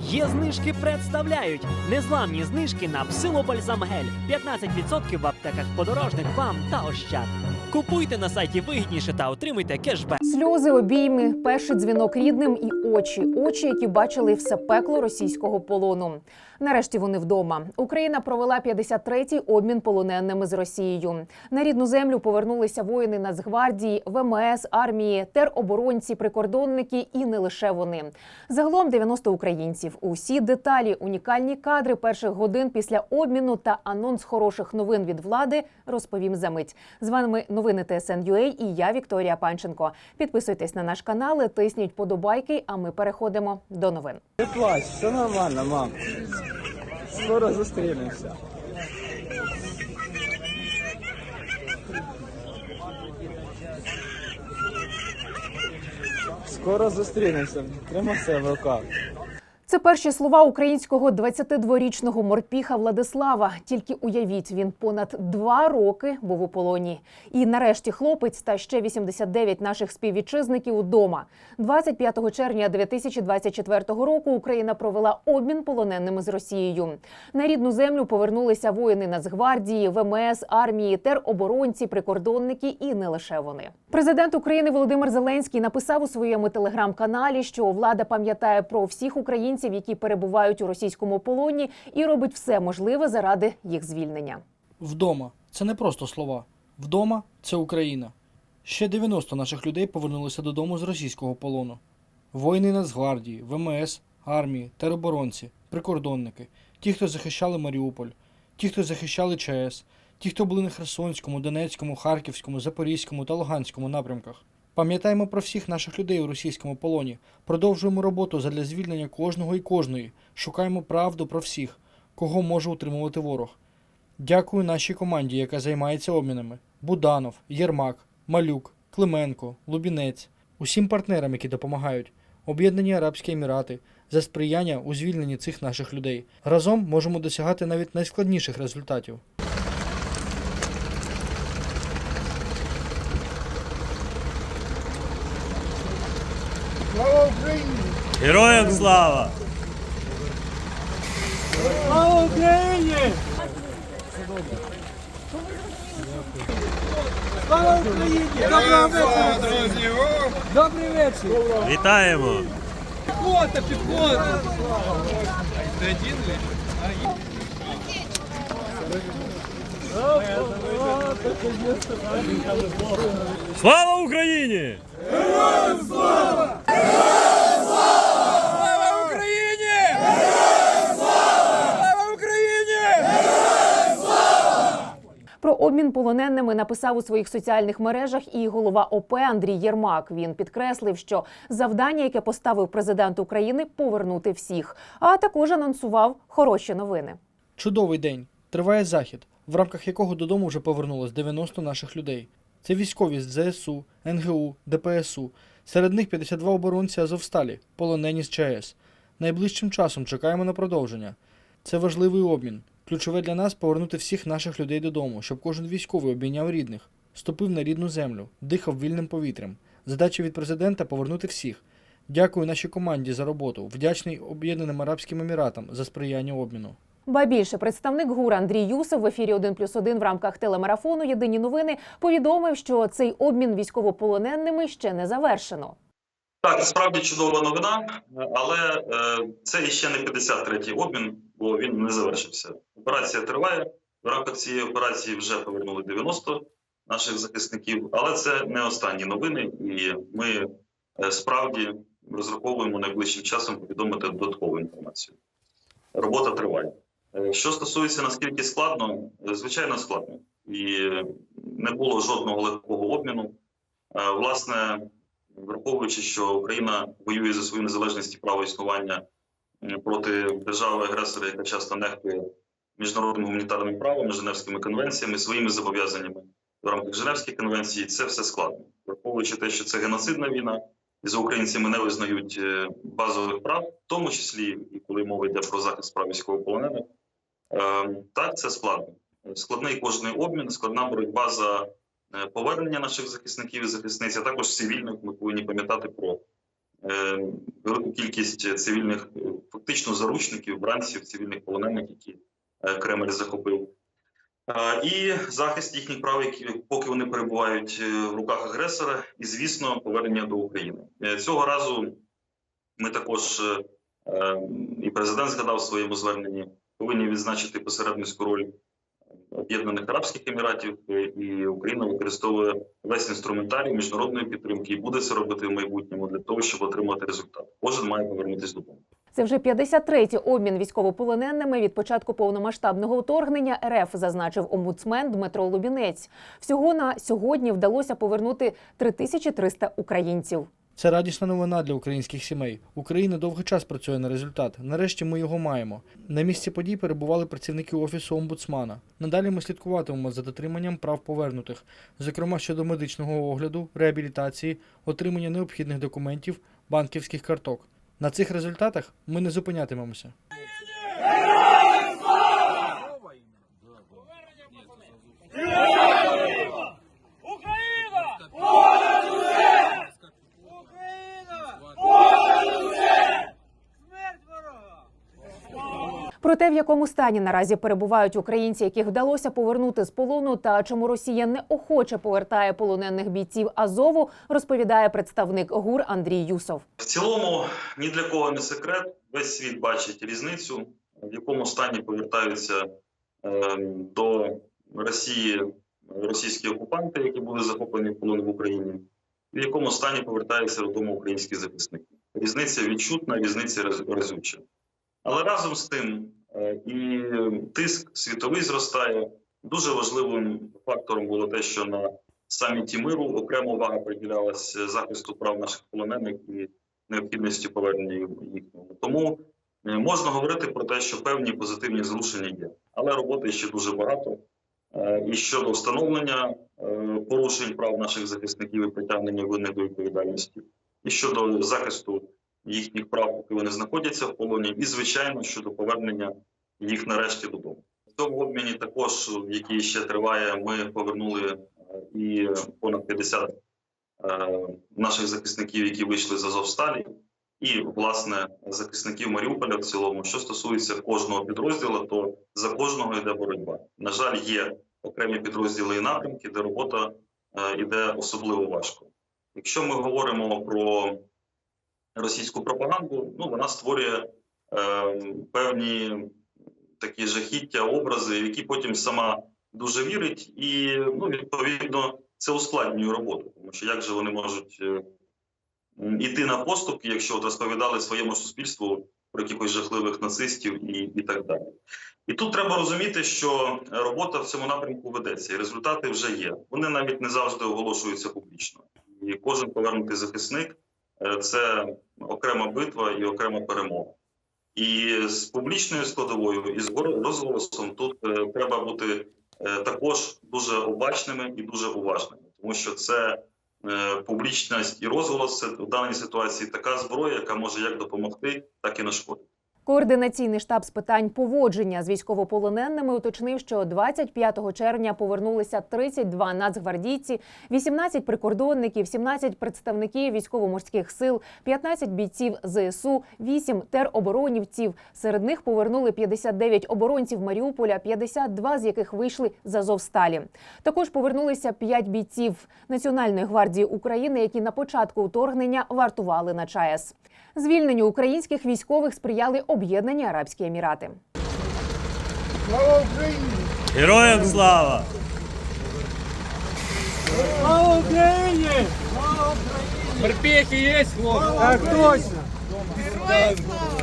Є знижки представляють незламні знижки на псилобальзамгель. 15% в аптеках подорожних вам та ощад. Купуйте на сайті вигідніше та отримуйте кешбек. Сльози, обійми, перший дзвінок рідним і очі, очі, які бачили все пекло російського полону. Нарешті вони вдома. Україна провела 53-й обмін полоненими з Росією. На рідну землю повернулися воїни Нацгвардії, ВМС, армії, тероборонці, прикордонники і не лише вони. Загалом 90 українців. Усі деталі, унікальні кадри перших годин після обміну та анонс хороших новин від влади розповім за мить. З вами новини ТСН.UA і я Вікторія Панченко. Підписуйтесь на наш канал, тисніть подобайки. А ми переходимо до новин. Не плач, все нормально, мам. Скоро зустрінемося. Скоро зустрінемося. Тримайся в руках. Це перші слова українського 22-річного морпіха Владислава. Тільки уявіть, він понад два роки був у полоні. І нарешті хлопець та ще 89 наших співвітчизників удома. 25 червня 2024 року Україна провела обмін полоненими з Росією. На рідну землю повернулися воїни Нацгвардії, ВМС, армії, тероборонці, прикордонники і не лише вони. Президент України Володимир Зеленський написав у своєму телеграм-каналі, що влада пам'ятає про всіх українців, які перебувають у російському полоні, і робить все можливе заради їх звільнення. Вдома це не просто слова. Вдома це Україна. Ще 90 наших людей повернулися додому з російського полону. Воїни Нацгвардії, ВМС, армії, тероборонці, прикордонники, ті, хто захищали Маріуполь, ті, хто захищали ЧАЕС, ті, хто були на Херсонському, Донецькому, Харківському, Запорізькому та Луганському напрямках. Пам'ятаємо про всіх наших людей у російському полоні. Продовжуємо роботу задля звільнення кожного і кожної. Шукаємо правду про всіх, кого може утримувати ворог. Дякую нашій команді, яка займається обмінами: Буданов, Єрмак, Малюк, Клименко, Лубінець, усім партнерам, які допомагають, Об'єднані Арабські Емірати за сприяння у звільненні цих наших людей. Разом можемо досягати навіть найскладніших результатів. Героям слава! Слава Україні! Слава Україні! Доброго вечора, друзі! Добрий вечір! Вітаємо! Піхота, піхота! Слава Україні! Слава Обмін полоненими написав у своїх соціальних мережах і голова ОП Андрій Єрмак. Він підкреслив, що завдання, яке поставив президент України, повернути всіх, а також анонсував хороші новини. Чудовий день. Триває захід, в рамках якого додому вже повернулось 90 наших людей. Це військові з ЗСУ, НГУ, ДПСУ. Серед них 52 оборонці Азовсталі, полонені з ЧАЕС. Найближчим часом чекаємо на продовження. Це важливий обмін. Ключове для нас повернути всіх наших людей додому, щоб кожен військовий обійняв рідних, ступив на рідну землю, дихав вільним повітрям. Задача від президента повернути всіх. Дякую нашій команді за роботу. Вдячний Об'єднаним Арабським Еміратам за сприяння обміну. Ба більше представник ГУР Андрій Юсов в ефірі 1 плюс 1 в рамках телемарафону Єдині новини повідомив, що цей обмін військовополоненими ще не завершено. Так, справді чудова новина, але е, це іще не 53-й обмін, бо він не завершився. Операція триває. В рамках цієї операції вже повернули 90 наших захисників, але це не останні новини, і ми е, справді розраховуємо найближчим часом повідомити додаткову інформацію. Робота триває. Е, Що стосується наскільки складно, е, звичайно складно, і не було жодного легкого обміну. Власне, враховуючи, що Україна воює за свою незалежність і право існування проти держави-агресора, яка часто нехтує міжнародним гуманітарним правом, Женевськими конвенціями, своїми зобов'язаннями в рамках Женевських конвенцій, це все складно, враховуючи те, що це геноцидна війна, і за українцями не визнають е, базових прав, в тому числі і коли мова йде про захист прав військовополонених. Е, Так, це складно. Складний кожний обмін, складна боротьба за е, повернення наших захисників і захисниць, а також цивільних. Ми повинні пам'ятати про е, велику кількість цивільних, е, фактично заручників, бранців, цивільних полонених, які е, Кремль захопив. Е, І захист їхніх прав, які поки вони перебувають е, в руках агресора, і звісно, повернення до України Е, цього разу. Ми також е, е, і президент згадав в своєму зверненні, повинні відзначити посередницьку роль Об'єднаних Арабських Еміратів, е, і Україна використовує весь інструментарій міжнародної підтримки і буде це робити в майбутньому для того, щоб отримати результат. Кожен має повернутися додому. Це вже 53-й обмін військовополоненими від початку повномасштабного вторгнення РФ, зазначив омбудсмен Дмитро Лубінець. Всього на сьогодні вдалося повернути 3300 українців. Це радісна новина для українських сімей. Україна довгий час працює на результат. Нарешті ми його маємо. На місці подій перебували працівники офісу омбудсмана. Надалі ми слідкуватимемо за дотриманням прав повернутих, зокрема щодо медичного огляду, реабілітації, отримання необхідних документів, банківських карток. На цих результатах ми не зупинятимемося. Про те, в якому стані наразі перебувають українці, яких вдалося повернути з полону, та чому Росія неохоче повертає полонених бійців Азову, розповідає представник ГУР Андрій Юсов. В цілому ні для кого не секрет. Весь світ бачить різницю, в якому стані повертаються е, до Росії російські окупанти, які були захоплені в полон в Україні, в якому стані повертаються додому українські захисники. Різниця відчутна, різниця разюча. Але разом з тим і тиск світовий зростає. Дуже важливим фактором було те, що на саміті миру окрема увага приділялася захисту прав наших полонених і необхідності повернення їхнього. Тому е, можна говорити про те, що певні позитивні зрушення є, але роботи ще дуже багато. Е, І щодо встановлення е, порушень прав наших захисників і притягнення винних до відповідальності, і щодо захисту їхніх прав, поки вони знаходяться в полоні, і звичайно щодо повернення їх нарешті додому. В цьому обміні також, який ще триває, ми повернули е, і понад 50 е, наших захисників, які вийшли з Азовсталі, і власне захисників Маріуполя в цілому, що стосується кожного підрозділу, то за кожного йде боротьба. На жаль, є окремі підрозділи і напрямки, де робота е, йде особливо важко. Якщо ми говоримо про російську пропаганду, ну вона створює е, певні такі жахіття, образи, які потім сама дуже вірить, і ну відповідно це ускладнює роботу, тому що як же вони можуть е, іти на поступки, якщо от розповідали своєму суспільству про якихось жахливих нацистів і, і так далі. І тут треба розуміти, що робота в цьому напрямку ведеться, і результати вже є. Вони навіть не завжди оголошуються публічно. І кожен повернутий захисник це окрема битва і окрема перемога. І з публічною складовою, і з розголосом тут е, треба бути е, також дуже обачними і дуже уважними, тому що це е, публічність і розголос це в даній ситуації така зброя, яка може як допомогти, так і нашкодити. Координаційний штаб з питань поводження з військовополоненими уточнив, що 25 червня повернулися 32 нацгвардійці, 18 прикордонників, 17 представників військово-морських сил, 15 бійців ЗСУ, 8 тероборонівців. Серед них повернули 59 оборонців Маріуполя, 52 з яких вийшли з Азовсталі. Також повернулися 5 бійців Національної гвардії України, які на початку вторгнення вартували на ЧАЕС. Звільненню українських військових сприяли Об'єднані Арабські Емірати. Слава Україні! Героям слава! Слава Україні! Слава Україні! Морпехи есть, хлопцы? Так точно!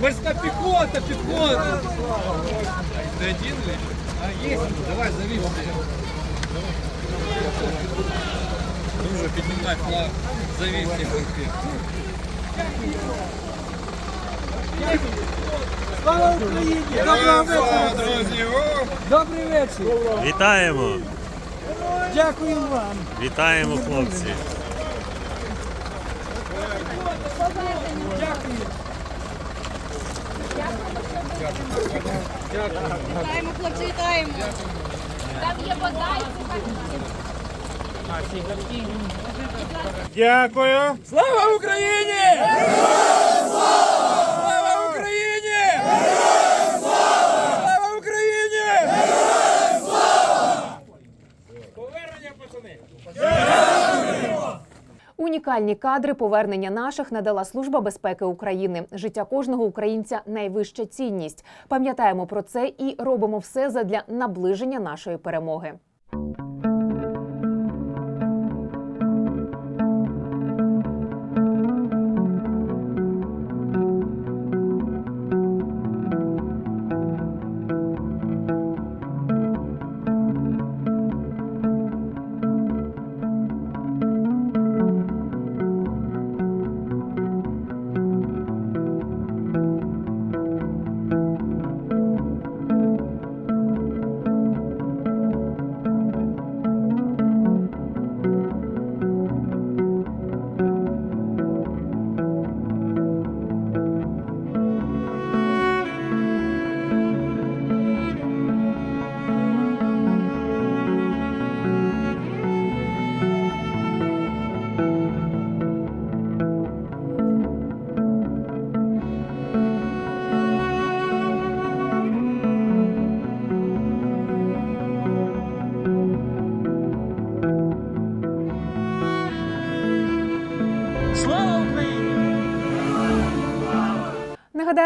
Морская пехота, пехота. Ты один или? А, есть? Давай, зови всех. Друже, поднимай флаг. Зови всех морпехов. Слава Україні! Доброго вечора! друзі! Добрий вечір! Вітаємо! Дякую вам! Вітаємо, хлопці! Вітаємо, хлопці, вітаємо. Там є вода і Дякую. Слава Україні! Слава Україні! Слава Україні! Повернення, пацани! Унікальні кадри повернення наших надала Служба безпеки України. Життя кожного українця найвища цінність. Пам'ятаємо про це і робимо все задля наближення нашої перемоги.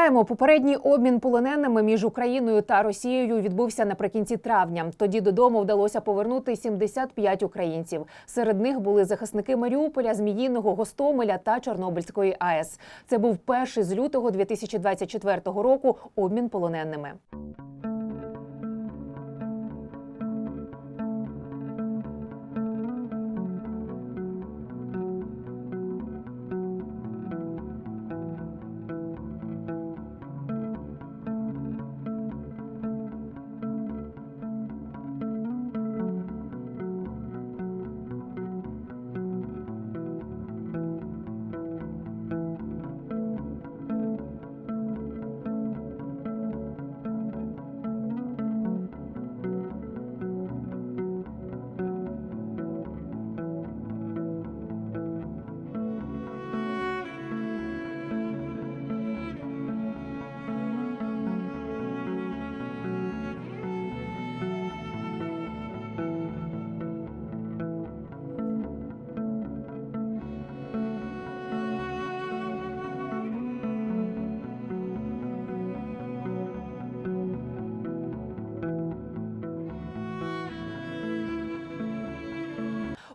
Нагадаємо, попередній обмін полоненими між Україною та Росією відбувся наприкінці травня. Тоді додому вдалося повернути 75 українців. Серед них були захисники Маріуполя, Зміїного, Гостомеля та Чорнобильської АЕС. Це був перший з лютого 2024 року обмін полоненими.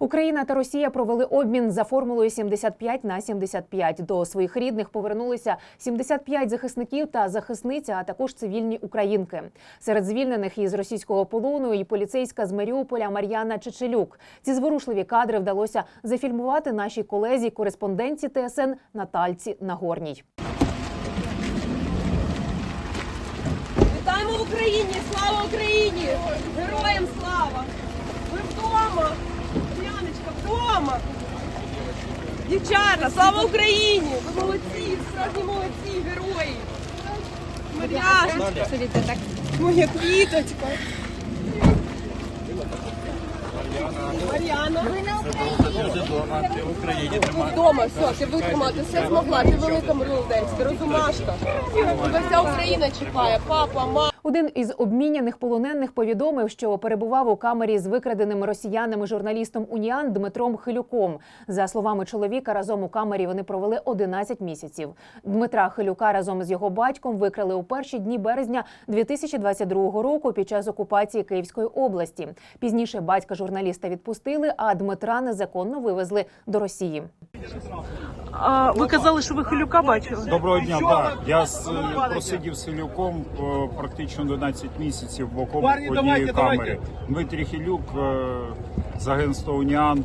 Україна та Росія провели обмін за формулою 75 на 75. До своїх рідних повернулися 75 захисників та захисниця, а також цивільні українки. Серед звільнених із російського полону і поліцейська з Маріуполя Мар'яна Чечелюк. Ці зворушливі кадри вдалося зафільмувати нашій колезі, кореспонденці ТСН Натальці Нагорній. Вітаємо Україні! Слава Україні! Героям слава! Ви вдома! Вдома! Дівчата, слава Україні! Ви молодці, справжні молодці, герої! Мар'яшечка, моя квіточка! Мар'яна, ви на Україні! Ви вдома, все, ти витримала, ти все змогла, ти велика ти розумашка. Тебе вся Україна чекає, папа, мама. Один із обміняних полонених повідомив, що перебував у камері з викраденим росіянами журналістом Уніан Дмитром Хилюком. За словами чоловіка, разом у камері вони провели 11 місяців. Дмитра Хилюка разом з його батьком викрали у перші дні березня 2022 року під час окупації Київської області. Пізніше батька журналіста відпустили, а Дмитра незаконно вивезли до Росії. А, ви казали, що ви Хилюка бачили? Доброго дня, так. Я з- е, просидів з Ілюком е, практично 11 місяців в окопі Парні, давайте, камері. давайте. Дмитрій Хілюк е, з агентства Уніан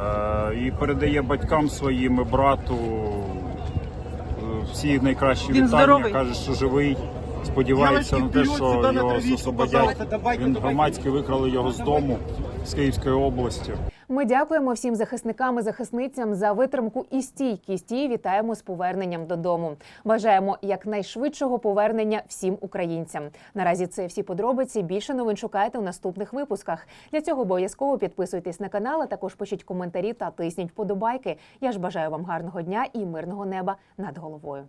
е, і передає батькам своїм і брату е, всі найкращі Він вітання. здоровий? Каже, що живий. Сподівається на те, що його освободять. Він громадськи викрали його з дому з Київської області. Ми дякуємо всім захисникам і захисницям за витримку і стійкість. І вітаємо з поверненням додому. Бажаємо якнайшвидшого повернення всім українцям. Наразі це всі подробиці. Більше новин шукайте у наступних випусках. Для цього обов'язково підписуйтесь на канал, а також пишіть коментарі та тисніть вподобайки. Я ж бажаю вам гарного дня і мирного неба над головою.